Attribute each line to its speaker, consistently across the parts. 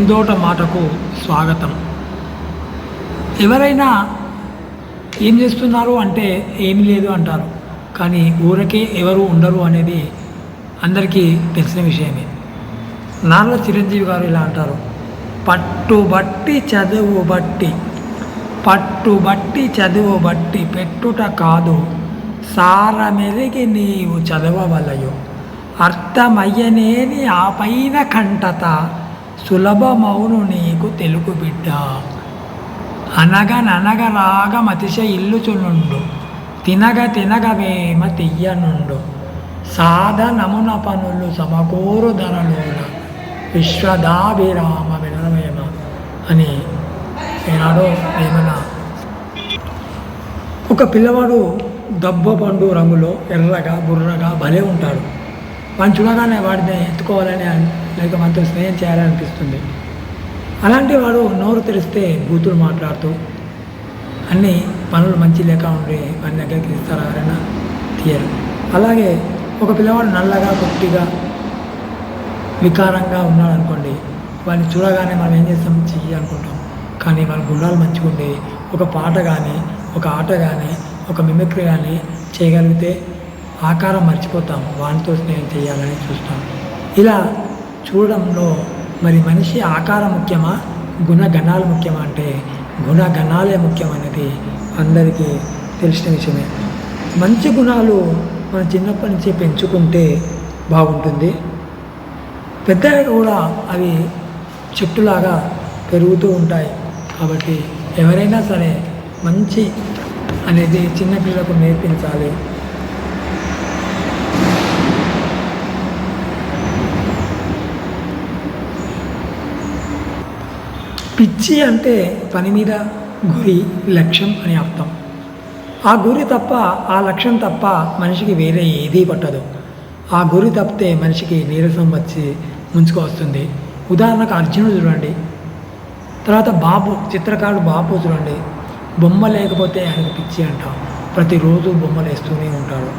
Speaker 1: ముందోట మాటకు స్వాగతం. ఎవరైనా ఏం చేస్తున్నారు అంటే ఏమి లేదు అంటారు. కానీ ఊరకే ఎవరు ఉండరు అనేది అందరికీ తెలిసిన విషయమే. నార్ల చిరంజీవి గారు ఇలా అంటారు. పట్టుబట్టి చదువు బట్టి పట్టుబట్టి చదువు బట్టి పెట్టుట కాదు సారమెరిగి నీవు చదవవలయు. అర్థమయ్యనేని ఆ పైన కంటత. సులభమౌను నీకు తెలుగు బిడ్డ. అనగననగరాగ మతిశ ఇల్లుచునుండు. తినగ తినగవేమ తియ్యనుండు. సాధనమున పనులు సమకూరు ధరలోన విశ్వదాభిరామ వినరమేమ అని ఏనాడో ఏమన్నా ఒక పిల్లవాడు దబ్బ పండు రంగులో ఎర్రగా బుర్రగా భలే ఉంటాడు. వాడిని చూడగానే వాడిని ఎత్తుకోవాలని లేక మనతో స్నేహం చేయాలనిపిస్తుంది. అలాంటి వాడు నోరు తెరిస్తే బూతులు మాట్లాడుతూ అన్ని పనులు మంచి లేక ఉండి మన దగ్గరికి ఇస్తారా ఎవరైనా? తీయరు. అలాగే ఒక పిల్లవాడు నల్లగా పొట్టిగా వికారంగా ఉన్నాడు అనుకోండి వాడిని చూడగానే మనం ఏం చేస్తాం? చెయ్యి అనుకుంటాం. కానీ వాళ్ళ గుర్రాలు మంచిగా ఒక పాట కానీ ఒక ఆట కానీ ఒక మిమిక్రీ కానీ చేయగలిగితే ఆకారం మర్చిపోతాం. వానితో స్నేహం చేయాలని చూస్తాం. ఇలా చూడడంలో మరి మనిషి ఆకారం ముఖ్యమా గుణగణాలు ముఖ్యమా అంటే గుణగణాలే ముఖ్యమనేది అందరికీ తెలిసిన విషయమే. మంచి గుణాలు మనం చిన్నప్పటి నుంచి పెంచుకుంటే బాగుంటుంది. పెద్దగా కూడా అవి చెట్టులాగా పెరుగుతూ ఉంటాయి. కాబట్టి ఎవరైనా సరే మంచి అనేది చిన్నపిల్లలకు నేర్పించాలి. పిచ్చి అంటే పని మీద గురి లక్ష్యం అని అర్థం. ఆ గురి తప్ప ఆ లక్ష్యం తప్ప మనిషికి వేరే ఏదీ పట్టదు. ఆ గురి తప్పితే మనిషికి నీరసం వచ్చి ముంచుకొస్తుంది ఉదాహరణకు అర్జునుడు చూడండి. తర్వాత బాపు చిత్రకారుడు బాపు చూడండి. బొమ్మ లేకపోతే ఆయనకు పిచ్చి అంటాం. ప్రతిరోజు బొమ్మలు వేస్తూనే ఉంటాడు.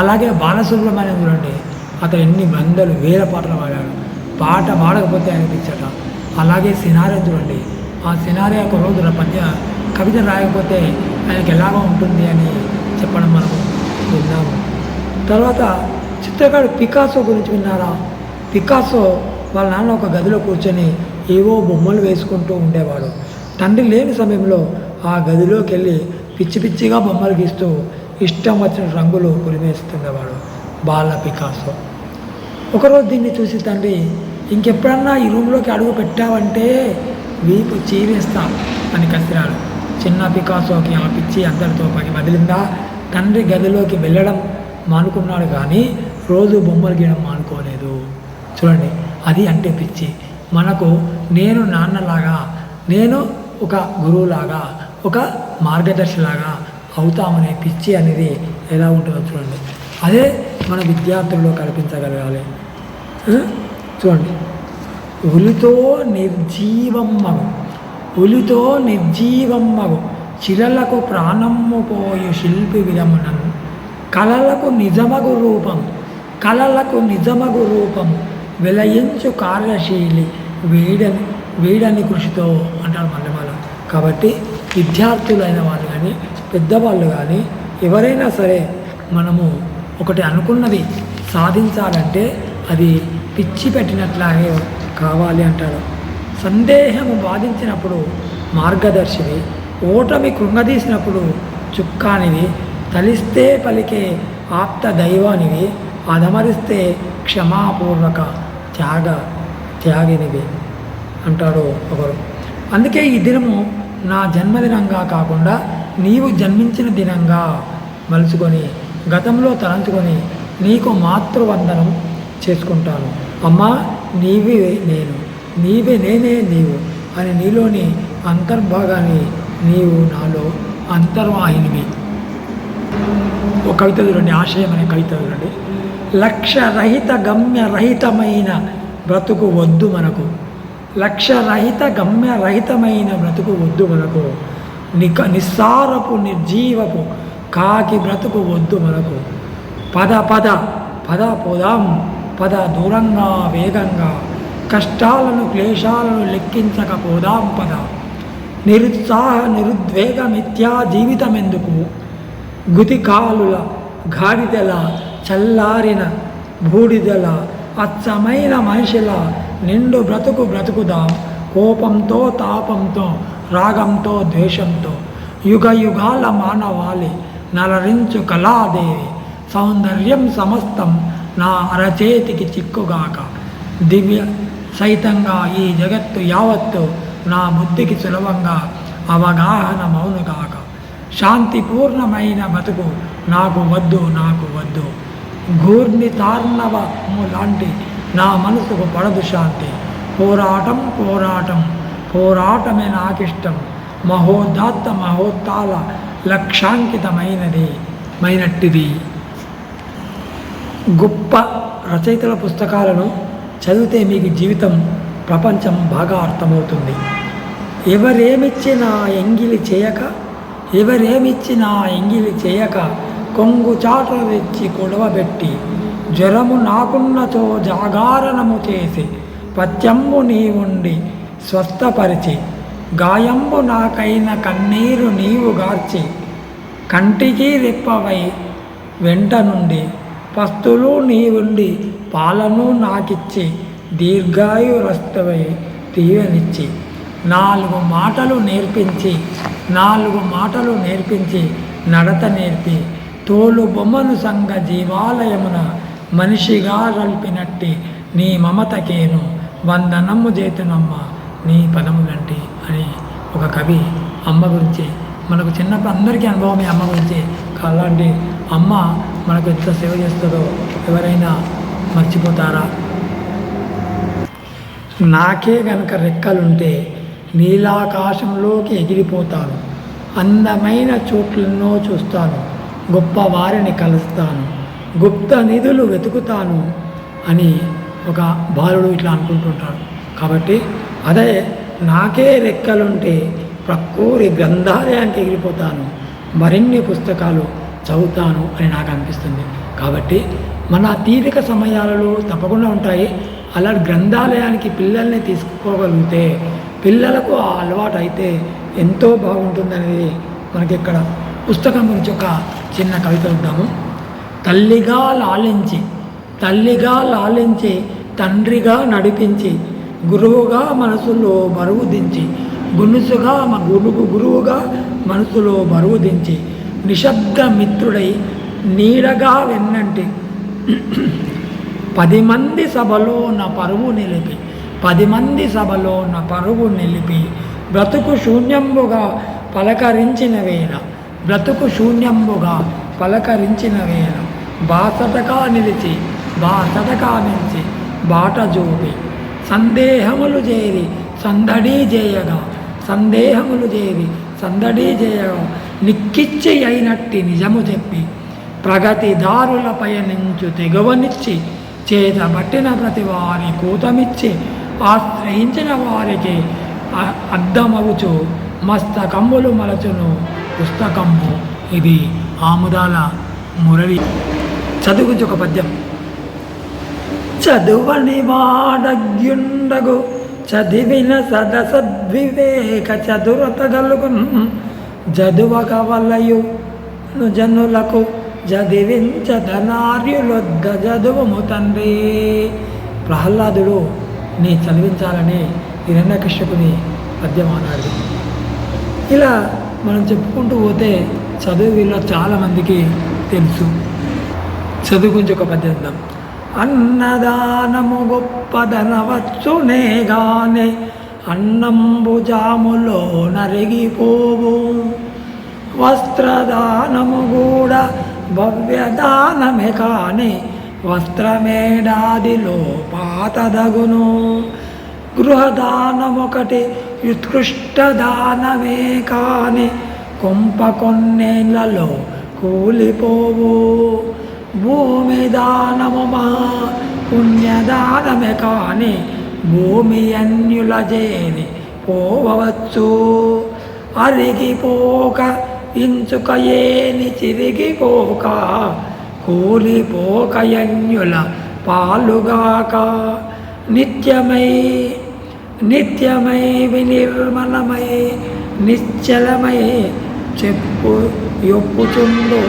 Speaker 1: అలాగే బాలసుబ్రహ్మణ్యం చూడండి. అతను ఎన్ని వందలు వేల పాటలు పాడాడు. పాట పాడకపోతే ఆయన పిచ్చట అలాగే సినారే చూడండి ఆ సినారే ఒక రోజు పద్య కవిత రాయకపోతే ఆయనకి ఎలాగో ఉంటుంది అని చెప్పడం మనం విన్నాము. తర్వాత చిత్రకారుడు పికాసో గురించి విన్నారా? పికాసో వాళ్ళ నాన్న ఒక గదిలో కూర్చొని ఏవో బొమ్మలు వేసుకుంటూ ఉండేవాడు. తండ్రి లేని సమయంలో ఆ గదిలోకి వెళ్ళి పిచ్చి పిచ్చిగా బొమ్మలు గీస్తూ ఇష్టం వచ్చిన రంగులు పులిమేస్తుండేవాడు బాల పికాసో. ఒకరోజు దీన్ని చూసి తండ్రి ఇంకెప్పుడన్నా ఈ రూమ్లోకి అడుగు పెట్టావంటే వీపు చీరేస్తా అని కసిరాడు. చిన్న పికాసోకి ఆ పిచ్చి అందరితో పని వదిలిందా? తండ్రి గదిలోకి వెళ్ళడం మానుకున్నాడు కానీ రోజు బొమ్మలు గీయడం మానుకోలేదు. చూడండి అది అంటే పిచ్చి. మనకు నేను నాన్నలాగా నేను ఒక గురువులాగా ఒక మార్గదర్శిలాగా అవుతామనే పిచ్చి అనేది ఎలా ఉంటుందో చూడండి. అదే మన విద్యార్థుల్లో కల్పించగలగాలి. చూడండి. ఉలితో నిర్జీవమ్మగు ఉలితో నిర్జీవమ్మగు చిరలకు ప్రాణమ్ము పోయు శిల్పి విధమునను. కళలకు నిజమగు రూపం కళలకు నిజమగు రూపం వెలయించు కార్యశీలి వేడని వేడని కృషితో అంటారు మల్లెమాల. కాబట్టి విద్యార్థులైన వాళ్ళు కానీ పెద్దవాళ్ళు కానీ ఎవరైనా సరే మనము ఒకటి అనుకున్నది సాధించాలంటే అది పిచ్చి పెట్టినట్లాగే కావాలి అంటాడు. సందేహము బాధించినప్పుడు మార్గదర్శివి ఓటమి కృంగదీసినప్పుడు చుక్కానివి తలిస్తే పలికే ఆప్త దైవానివి అధమరిస్తే క్షమాపూర్వక త్యాగ త్యాగినివి అంటాడు ఒకరు అందుకే ఈ దినము నా జన్మదినంగా కాకుండా నీవు జన్మించిన దినంగా మలుచుకొని గతంలో తలంచుకొని నీకు మాతృవందనం చేసుకుంటాను. అమ్మా నీవే నేను నీవే నేనే నీవు అని నీలోని అంతర్భాగాన్ని నీవు నాలో అంతర్వాహినివి. ఒక కవిత చూడండి ఆశయం అనే కవిత చూడండి. లక్ష్యరహిత గమ్యరహితమైన బ్రతుకు వద్దు మనకు. లక్ష్యరహిత గమ్యరహితమైన బ్రతుకు వద్దు మనకు. నిక నిస్సారపు నిర్జీవపు కాకి బ్రతుకు వద్దు మనకు. పద పద పద పోదాం. పద దూరంగా వేగంగా కష్టాలను క్లేశాలను లెక్కించకపోదాం పద. నిరుత్సాహ నిరుద్వేగ మిథ్యా జీవితమెందుకు? గుతికాలుల గాడిదల చల్లారిన బూడిదల అచ్చమైన మనిషిల నిండు బ్రతుకు బ్రతుకుదాం. కోపంతో తాపంతో రాగంతో ద్వేషంతో. యుగ యుగాల మానవాళి నలరించు కళాదేవి. సౌందర్యం సమస్తం నా అరచేతికి చిక్కుగాక. దివ్య సైతంగా ఈ జగత్తు యావత్తు నా బుద్ధికి సులభంగా అవగాహన మౌనుగాక. శాంతిపూర్ణమైన బతుకు నాకు వద్దు నాకు వద్దు. గూర్ణి తార్ణవము లాంటి నా మనసుకు పడదు శాంతి. పోరాటం పోరాటం పోరాటమే నాకిష్టం. మహోదాత్త మహోత్తాల లక్షాంకితమైనది మైనట్టిది. గొప్ప రచయితల పుస్తకాలను చదివితే మీకు జీవితం ప్రపంచం బాగా అర్థమవుతుంది. ఎవరేమిచ్చినా ఎంగిలి చేయక ఎవరేమిచ్చినా ఎంగిలి చేయక కొంగు చాట తెచ్చి కొడవబెట్టి జ్వరము నాకున్నతో జాగారణము చేసి పత్యంబు ఉండి స్వస్థపరిచి గాయంబు నాకైన కన్నీరు నీవు గార్చి కంటికి రెప్పవై వెంట నుండి పస్తులు నీవుండి పాలను నాకిచ్చి దీర్ఘాయురస్తవై తీయనిచ్చి. నాలుగు మాటలు నేర్పించి నాలుగు మాటలు నేర్పించి నడత నేర్పి తోలు బొమ్మను సంగ జీవాలయమున మనిషిగా రల్పినట్టి నీ మమతకేను వందనమ్ము చేతునమ్మ నీ పదములంటి అని ఒక కవి అమ్మ గురించి మనకు చిన్నప్పుడు అందరికీ అనుభవం అమ్మ గురించి అలాంటి అమ్మ మనకు ఎంత సేవ చేస్తుందో ఎవరైనా మర్చిపోతారా? నాకే గనక రెక్కలుంటే నీలాకాశంలోకి ఎగిరిపోతాను. అందమైన చోట్లెన్నో చూస్తాను. గొప్ప వారిని కలుస్తాను. గుప్త నిధులు వెతుకుతాను అని ఒక బాలుడు ఇట్లా అనుకుంటుంటాడు. కాబట్టి అదే నాకే రెక్కలుంటే ప్రకూరి గ్రంథాలయానికి ఎగిరిపోతాను. మరిన్ని పుస్తకాలు చదువుతాను అని నాకు అనిపిస్తుంది. కాబట్టి మన తీరిక సమయాలలో తప్పకుండా ఉంటాయి. అలా గ్రంథాలయానికి పిల్లల్ని తీసుకోగలిగితే పిల్లలకు ఆ అలవాటు అయితే ఎంతో బాగుంటుందనేది మనకి ఇక్కడ పుస్తకం గురించి ఒక చిన్న కవిత ఉంటాము తల్లిగా లాలించి తల్లిగా లాలించి తండ్రిగా నడిపించి గురువుగా మనసులో బరువు దించి గునుసుగా గురువు గురువుగా మనసులో బరువు దించి నిశ్శబ్ద మిత్రుడై నీడగా వెన్నంటి పది మంది సభలో నా పరువు నిలిపి పది మంది సభలో నా పరువు నిలిపి బ్రతుకు శూన్యంబుగా పలకరించిన వేళ బ్రతుకు శూన్యంబుగా పలకరించిన వేళ బాసటగా నిలిచి బాసటగా నిలిచి బాట జోపి సందేహములు చేరి సందడి చేయగా సందేహములు చేరి సందడి చేయగా నిక్కిచ్చి అయినట్టి నిజము చెప్పి ప్రగతి దారుల పయనించు తెగవనిచ్చి చేతబట్టిన ప్రతి వారి కూతమిచ్చి ఆశ్రయించిన వారికి అర్థమవుచు మస్తకంబులు మలచును పుస్తకంబు ఇది ఆముదాల మురళి. చదువుకు ఒక పద్యం. చదువని వాడగ్యుండగు చదివిన సదసద్వివేక చదురత గలుగున్ చదువక వలయు జనులకు చదివించదనార్యులొద్ద జదువము తండ్రి. ప్రహ్లాదుడు నీ చదివించాలని హిరణ్యకృష్ణకుని పద్యం అన్నాడు. ఇలా మనం చెప్పుకుంటూ పోతే చదువు వీళ్ళ చాలామందికి తెలుసు. చదువు గురించి ఒక పద్యం అన్నదానము గొప్పదనవచ్చునే గానే అన్నంబు జాములో నరిగిపోవు. వస్త్రదానము కూడా భవ్యదానమే కాని వస్త్రమేడాదిలో పాతదగును. గృహదానమొకటి ఉత్కృష్ట దానమే కాని కొంప కొన్నేళ్ళలో కూలిపోవు. భూమి దానము మహా పుణ్యదానమే కానీ భూమి అన్యుల చేరి పోవచ్చు అరిగిపోక ఇంచుక ఏని చిరిగిపోక కూలిపోక అన్యుల పాలుగాక నిత్యమై నిత్యమై వినిర్మలమై నిశ్చలమై చెప్పు యొప్పుచుండు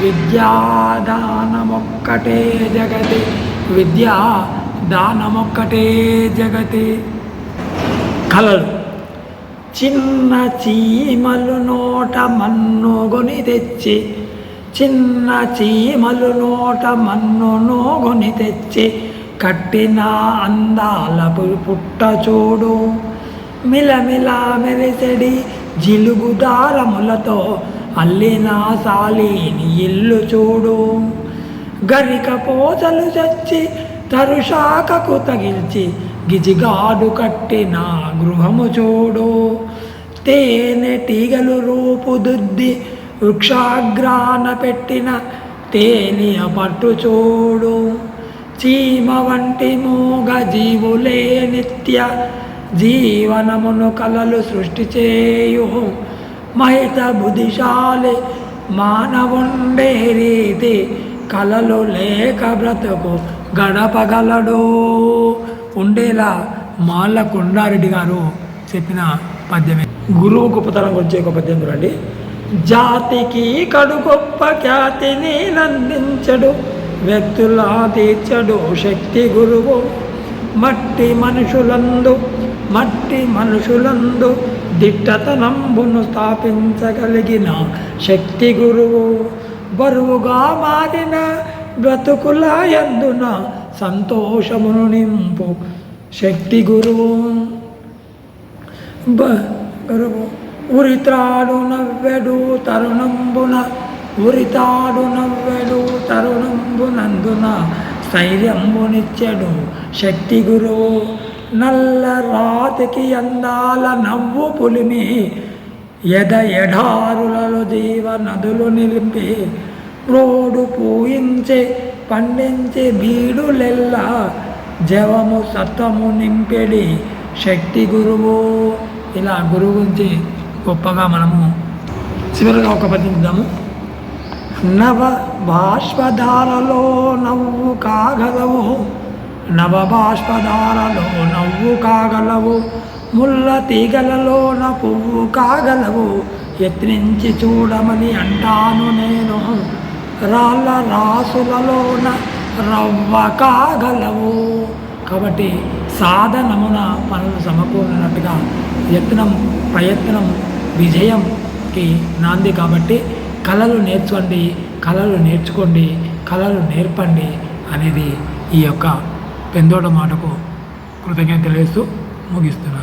Speaker 1: విద్యాదానమొక్కటే జగతి. విద్యా దానమొక్కటే జగతి. కలలు. చిన్న చీమలు నోట మన్నుగొని తెచ్చి చిన్న చీమలు నోట మన్ను నోగొని తెచ్చి కట్టిన అందాల పుట్ట చూడు. మిలమిల మెరిసెడి జిలుగు దారములతో అల్లిన సాలిని ఇల్లు చూడు. గరిక పోచలు చచ్చి తరుషాకకు తగిల్చి గిజిగాడు కట్టిన గృహము చూడు. తేనె టీగలు రూపుదుద్ది వృక్షాగ్రాన పెట్టిన తేనియ పట్టు చూడు. చీమ వంటి మూగ జీవులే నిత్య జీవనమును కలలు సృష్టి చేయు. మహిత బుద్ధిశాలి మానవుండే రీతి కళలు లేక బ్రతుకు గడపగలడు. ఉండేలా మాల కొండారెడ్డి గారు చెప్పిన పద్యమే. గురువు గొప్పతనం గురించి ఒక పద్యం చూడండి. జాతికి కడు గొప్ప ఖ్యాతిని నందించడు వ్యక్తుల తీర్చడు శక్తి గురువు. మట్టి మనుషులందు మట్టి మనుషులందు దిట్టతనంబును స్థాపించగలిగిన శక్తి గురువు. బరువుగా మారిన బ్రతుకుల ఎందున సంతోషమును నింపు. శక్తి గురువు బ- గురువు ఉరితాడు నవ్వెడు తరుణంబున ఉరితాడు నవ్వెడు తరుణంబునందున స్థైర్యంబునిచ్చెడు శక్తి గురువు. నల్ల రాతికి అందాల నవ్వు పులిమి ఎద ఎడారులలో జీవ నదులు నిలిపి రోడు పూయించే పండించే బీడులెల్ల జవము సత్వము నింపెడి శక్తి గురువు. ఇలా గురువు గురించి గొప్పగా మనము చివరిగా ఒక పద్యం నవ బాష్పధారలో నవ్వు కాగలవు. నవ బాష్పధారలో నవ్వు కాగలవు. ముళ్ళ తీగలలోన పువ్వు కాగలవు. యత్నించి చూడమని అంటాను నేను. రాళ్ళ రాసులలోన రవ్వ కాగలవు. కాబట్టి సాధనమున పనులు సమకూరినట్టుగా యత్నం ప్రయత్నం విజయంకి నాంది కాబట్టి కళలు నేర్చుకోండి కళలు నేర్చుకోండి కళలు నేర్పండి అనేది ఈ యొక్క పెందోట మాటకు కృతజ్ఞత తెలియస్తూ ముగిస్తున్నాను.